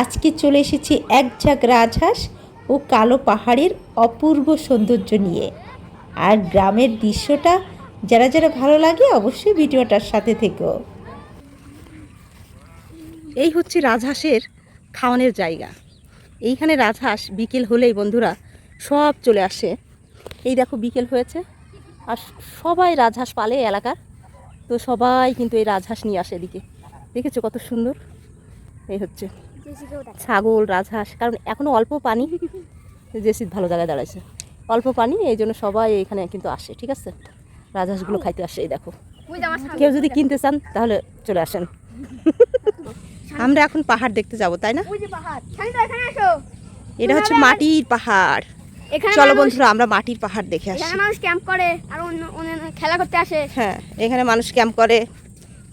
আজকে চলে এসেছি এক ঝাঁক রাজহাঁস ও কালো পাহাড়ের অপূর্ব সৌন্দর্য নিয়ে। আর গ্রামের দৃশ্যটা যারা যারা ভালো লাগে অবশ্যই ভিডিওটার সাথে থেকেও এই হচ্ছে রাজহাঁসের খাওয়ানোর জায়গা। এইখানে রাজহাঁস বিকেল হলেই বন্ধুরা সব চলে আসে। এই দেখো বিকেল হয়েছে। আর সবাই রাজহাঁস পালে এলাকার। তো সবাই কিন্তু এই রাজহাঁস নিয়ে আসে এদিকে। দেখেছ কত সুন্দর? এই হচ্ছে। ছাগল রাজহাঁস কারণ এখনও অল্প পানি। জেসিদ ভালো জায়গায় দাঁড়াইছে। অল্প পানি এই জন্য সবাই এখানে কিন্তু আসে ঠিক আছে? রাজহাঁসগুলো খাইতে আসে এই দেখো। কেউ যদি কিনতে চান তাহলে চলে আসেন। আমরা এখন পাহাড় দেখতে যাব তাই না? যে এটা হচ্ছে মাটির পাহাড়। এখানে চলো বন্ধুরা আমরা মাটির পাহাড় দেখে আসি। মানুষ ক্যাম্প করে আর অন্য খেলা করতে আসে। হ্যাঁ এখানে মানুষ ক্যাম্প করে।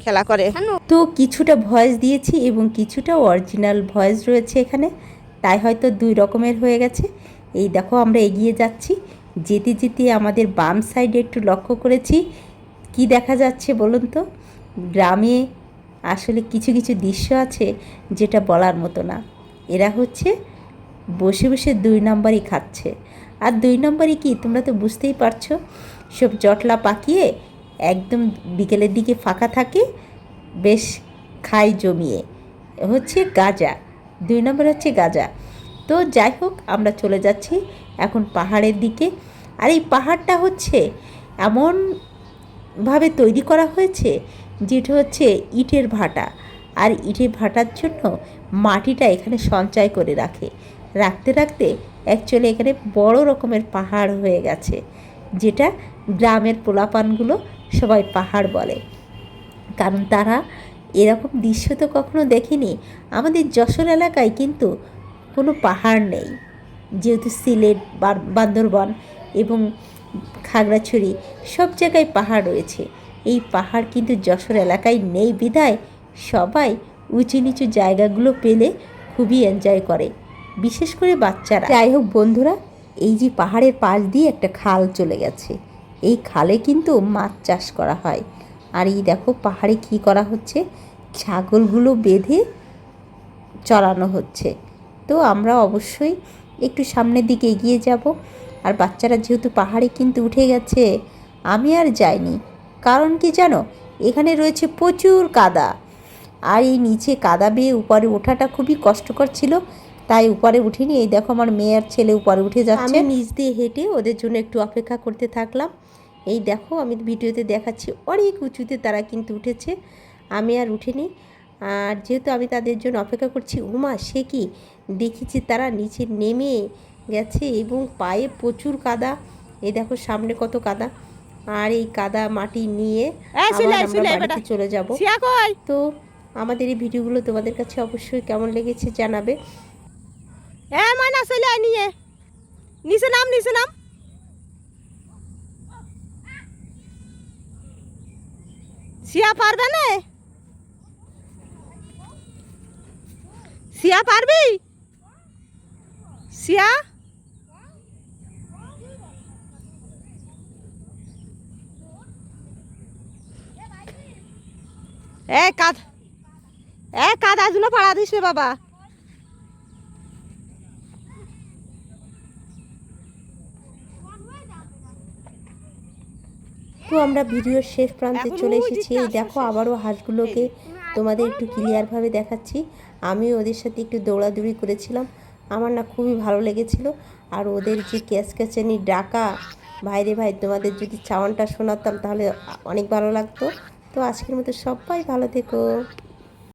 খেলা করে। তো কিছুটা ভয়েস দিয়েছি এবং কিছুটা অরিজিনাল ভয়েস রয়েছে এখানে। তাই হয়তো দুই রকমের হয়ে গেছে। এই দেখো আমরা এগিয়ে যাচ্ছি। যেতে যেতে আমাদের বাম সাইডে একটু লক্ষ্য করেছি। কি দেখা যাচ্ছে বলুন তো? গ্রামে আসলে কিছু কিছু দৃশ্য আছে যেটা বলার মতো না। এরা হচ্ছে বসে বসে দুই নম্বরই খাচ্ছে। আর দুই নম্বরই কি? তোমরা তো বুঝতেই পারছ। সব জটলা পাকিয়ে একদম বিকেলের দিকে ফাঁকা থাকে, বেশ খাই জমিয়ে। হচ্ছে গাজা, দুই নম্বর হচ্ছে গাজা। তো যাই হোক, আমরা চলে যাচ্ছি এখন পাহাড়ের দিকে। আর এই পাহাড়টা হচ্ছে এমনভাবে তৈরি করা হয়েছে, যেটা হচ্ছে ইটের ভাটা। আর ইটের ভাটার জন্য মাটিটা এখানে সঞ্চয় করে রাখে। রাখতে রাখতে অ্যাকচুয়ালি এখানে বড় রকমের পাহাড় হয়ে গেছে, যেটা গ্রামের পোলাপানগুলো সবাই পাহাড় বলে। কারণ তারা এরকম দৃশ্য তো কখনো দেখেনি। আমাদের যশোর এলাকায় কিন্তু কোনো পাহাড় নেই। যেহেতু সিলেট বান্দরবন এবং খাগড়াছড়ি সব জায়গায় পাহাড় রয়েছে। এই পাহাড় কিন্তু যশোর এলাকায় নেই বিধায় সবাই উঁচু নিচু জায়গাগুলো পেলে খুবই এনজয় করে, বিশেষ করে বাচ্চারা। যাই হোক বন্ধুরা, এই যে পাহাড়ের পাশ দিয়ে একটা খাল চলে গেছে। এই খালে কিন্তু মাছ চাষ করা হয়। আর এই দেখো পাহাড়ে কি করা হচ্ছে? ছাগলগুলো বেঁধে চড়ানো হচ্ছে। তো আমরা অবশ্যই একটু সামনের দিকে এগিয়ে যাব। আর বাচ্চারা যেহেতু পাহাড়ে কিন্তু উঠে গেছে, আমি আর যাইনি। কারণ কি জানো? এখানে রয়েছে প্রচুর কাদা। আর এই নিচে কাদা বেয়ে উপরে ওঠাটা খুবই কষ্টকর ছিল। তাই উপরে উঠিনি। এই দেখো আমার মেয়ে আর ছেলে উপরে উঠে যাচ্ছে। আমি নিচ দিয়ে হেঁটে ওদের জন্য একটু অপেক্ষা করতে থাকলাম। এই দেখো আমি ভিডিওতে দেখাচ্ছি অনেক উঁচুতে তারা কিন্তু উঠেছে। আমি আর উঠিনি। আর যেহেতু আমি তাদের জন্য অপেক্ষা করছি উমা সে কি? দেখেছি তারা নিচে নেমে গেছে এবং পায়ে প্রচুর কাদা। এই দেখো সামনে কত কাদা। আর এই কাদা মাটি নিয়ে চলে যাব। তো আমাদের এই ভিডিওগুলো তোমাদের কাছে অবশ্যই কেমন লেগেছে জানাবে। এ ময়না চলে আয় নিয়ে নিচে নাম নিচে নাম সিয়া পারবে না সিয়া পারবি সিয়া এ কাদ এ কাদা জুলো পাড়া দিস রে বাবা তো আমরা ভিডিওর শেষ প্রান্তে চলে এসেছি। এই দেখো আবারও হাঁসগুলোকে তোমাদের একটু ক্লিয়ারভাবে দেখাচ্ছি। আমি ওদের সাথে একটু দৌড়াদৌড়ি করেছিলাম। আমার না খুবই ভালো লেগেছিল। আর ওদের যে ক্যাচ ক্যাচানি ডাকা ভাইরে ভাই তোমাদের যদি চাওয়ানটা শোনাতাম তাহলে অনেক ভালো লাগতো। তো আজকের মতো সবাই ভালো থেকো।